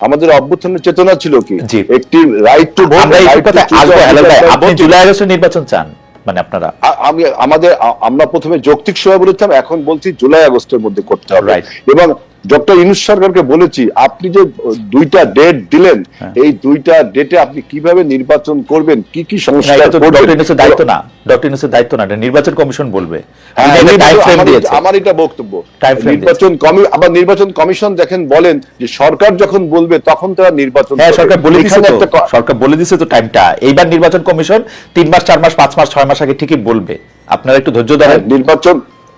আমাদের অভ্যুত্থানের চেতনা ছিল কি। একটি রাইট টু ভোট আপনি জুলাই আগস্টে নির্বাচন চান মানে আপনারা আমি আমাদের আমরা প্রথমে যৌক্তিক সময় বলেছিলাম এখন বলছি জুলাই আগস্টের মধ্যে করতে হবে. এবং ডক্টর ইনুস সরকারকে বলেছি আপনি যে দুইটা ডেট দিলেন হ্যাঁ। এই দুইটা ডেটে আপনি কীভাবে নির্বাচন করবেন কি কি সংস্কার? ডক্টর দায়িত্ব না। ডক্টর ইউনুসের দায়িত্ব না নির্বাচন কমিশন বলবে। হ্যাঁ, আমার- এটা বক্তব্য। নির্বাচন কমি আবার নির্বাচন কমিশন দেখেন বলেন যে সরকার যখন বলবে তখন তারা নির্বাচন হ্যাঁ সরকার বলে দিছে তো। সরকার বলে দিছে তো টাইমটা এইবার নির্বাচন কমিশন তিন মাস চার মাস পাঁচ মাস ছয় মাস আগে ঠিকই বলবে। আপনারা একটু ধৈর্য ধরেন। নির্বাচন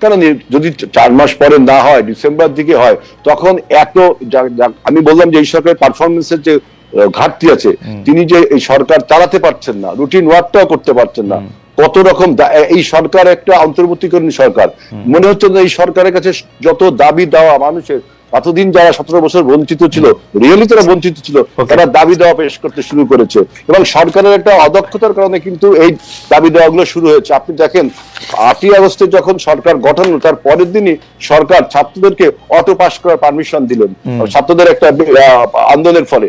কেন নি- যদি চার মাস পরে না হয় ডিসেম্বর দিকে হয় তখন এত আমি বললাম যে এই সরকারের পারফরমেন্সের যে ঘাটতি আছে তিনি যে এই সরকার চালাতে পারছেন না রুটিন ওয়ার্কটাও করতে পারছেন না কত রকম এই সরকার একটা অন্তর্বর্তীকরণ সরকার। মনে হচ্ছে না এই সরকারের কাছে যত দাবি দেওয়া মানুষের এতদিন যারা সতেরো বছর বঞ্চিত ছিল রিয়েলি তারা বঞ্চিত ছিল তারা দাবি দেওয়া পেশ করতে শুরু করেছে। এবং সরকারের একটা অদক্ষতার কারণে কিন্তু এই দাবি দেওয়াগুলো শুরু হয়েছে। আপনি দেখেন আটই আগস্টে যখন সরকার গঠন তার পরের দিনই সরকার ছাত্রদেরকে অটো পাস করার পারমিশন দিলেন। ছাত্রদের একটা আন্দোলনের ফলে।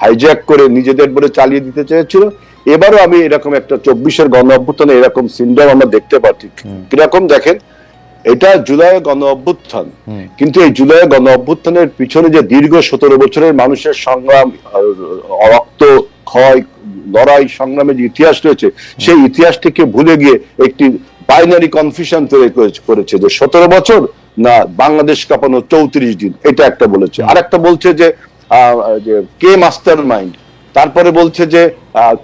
হাইজ্যাক করে নিজেদের বলে চালিয়ে দিতে চেয়েছিল। এবারও আমি এরকম একটা চব্বিশের গণ অভ্যুত্থানে এরকম সিনড্রাম আমরা দেখতে পাচ্ছি কীরকম দেখেন এটা জুলাই গণ অভ্যুত্থান। কিন্তু এই জুলাই গণ অভ্যুত্থানের পিছনে যে দীর্ঘ সতেরো বছরের মানুষের সংগ্রাম রক্ত ক্ষয় লড়াই সংগ্রামের যে ইতিহাস রয়েছে সেই ইতিহাসটিকে ভুলে গিয়ে একটি বাইনারি কনফিউশন তৈরি করেছে- যে সতেরো বছর না বাংলাদেশ কাঁপানো চৌত্রিশ দিন এটা একটা বলেছে। আর একটা বলছে যে যে কে মাস্টার মাইন্ড? তারপরে বলছে যে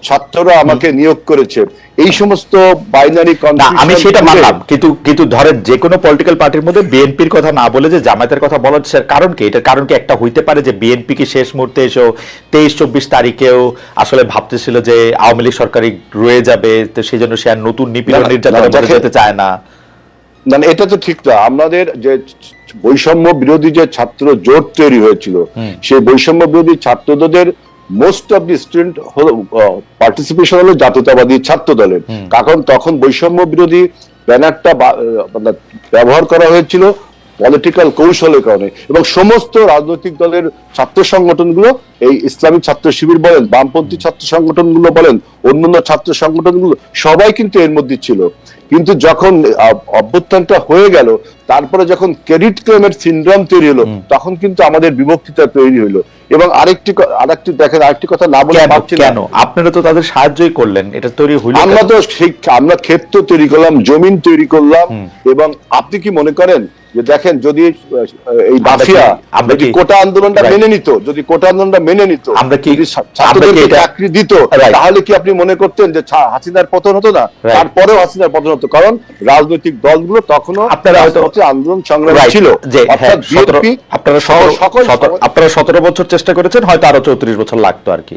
ছাত্ররা আমাকে নিয়োগ করেছে। এই সমস্ত বাইনারি আমি সেটা মানলাম। কিন্তু কিন্তু ধরেন যে কোনো পলিটিক্যাল পার্টির মধ্যে বিএনপির কথা না বলে যে জামায়াতের কথা বলার সে- কারণ কি? এটার কারণ কি একটা হইতে পারে যে বিএনপি কি শেষ মুহূর্তে এসেও তেইশ চব্বিশ তারিখেও আসলে ভাবতেছিল যে আওয়ামী লীগ সরকারি রয়ে যাবে তো সেই জন্য সে আর নতুন নিপীড়ন না, না, নির্যাতন না, যেতে চায় না। মানে এটা তো ঠিক না। আমাদের যে বৈষম্য বিরোধী যে ছাত্র জোট তৈরি হয়েছিল সেই বৈষম্য বিরোধী ছাত্রদের মোস্ট অফ দি স্টুডেন্ট হলো পার্টিসিপেশন হলো জাতীয়তাবাদী ছাত্র দলের কারণ তখন বৈষম্য বিরোধী ব্যানারটা মানে ব্যবহার করা হয়েছিল পলিটিক্যাল কৌশলের কারণে এবং সমস্ত রাজনৈতিক দলের ছাত্র সংগঠনগুলো এই ইসলামিক ছাত্র শিবির বলেন বামপন্থী ছাত্র সংগঠনগুলো বলেন অন্যান্য ছাত্র সংগঠনগুলো সবাই কিন্তু এর মধ্যে ছিল। কিন্তু যখন অভ্যুত্থানটা হয়ে গেল তারপরে যখন ক্রেডিট ক্লেমের সিন্ড্রোম তৈরি হলো তখন কিন্তু আমাদের বিভক্তিটা তৈরি হলো। এবং আরেকটি আরেকটি দেখেন আরেকটি কথা না বলে কেন পারছি কেন? আপনারা তো তাদের সাহায্যই করলেন এটা তৈরি হইল আমরা তো সেই আমরা ক্ষেত্র তৈরি করলাম জমিন তৈরি করলাম এবং আপনি কি মনে করেন যে দেখেন যদি এই মাফিয়া আমরা যদি কি- কোটা আন্দোলনটা মেনে নিত যদি কোটা আন্দোলনটা মেনে নিত আমরা কি- ছাত্রদেরকে চাকরি দিত তাহলে কি আপনি মনে করতেন যে হাসিনার পতন হতো না? তারপরেও হাসিনার পতন হতো কারণ রাজনৈতিক দলগুলো তখনও আপনারা হয়তো- রাজপথে আন্দোলন সংগ্রাম ছিল। যে হ্যাঁ আপনারা সকল আপনারা সতেরো বছর চেষ্টা করেছেন হয়তো আরও চৌত্রিশ বছর লাগতো আর কি।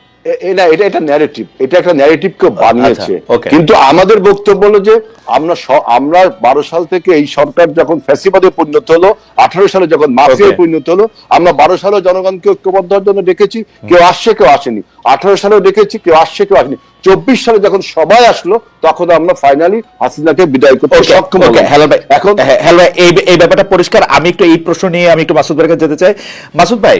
এটা এটা ন্যারেটিভ এটা একটা কেউ বানিয়েছে। আচ্ছা, কিন্তু আমাদের বক্তব্য হলো যে আমরা আমরা বারো সাল থেকে এই সরকার যখন ফ্যাসিবাদে পরিণত হলো আঠারো সালে যখন মাফিয়ায় পরিণত হলো আমরা বারো সালে জনগণকে ঐক্যবদ্ধ হওয়ার জন্য ডেকেছি কেউ আসছে কেউ আসেনি। আঠারো সালেও ডেকেছি কেউ আসছে কেউ আসেনি। চব্বিশ সালে যখন সবাই আসলো তখন আমরা ফাইনালি হাসিনাকে বিদায় করতে সক্ষম হ্যালো ভাই এখন হ্যাঁ, হ্যালো ভাই এই এই ব্যাপারটা পরিষ্কার। আমি একটু এই প্রশ্ন নিয়ে আমি একটু মাসুদ ভাইয়ের কাছে যেতে চাই। মাসুদ ভাই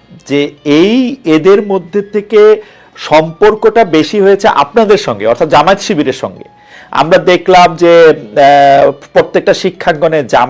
যে এই এদের মধ্যে থেকে সম্পর্কটা বেশি হয়েছে আপনাদের সঙ্গে, অর্থাৎ জামায়াত শিবিরের সঙ্গে। আমরা দেখলাম যে প্রত্যেকটা শিক্ষাঙ্গনে জামাত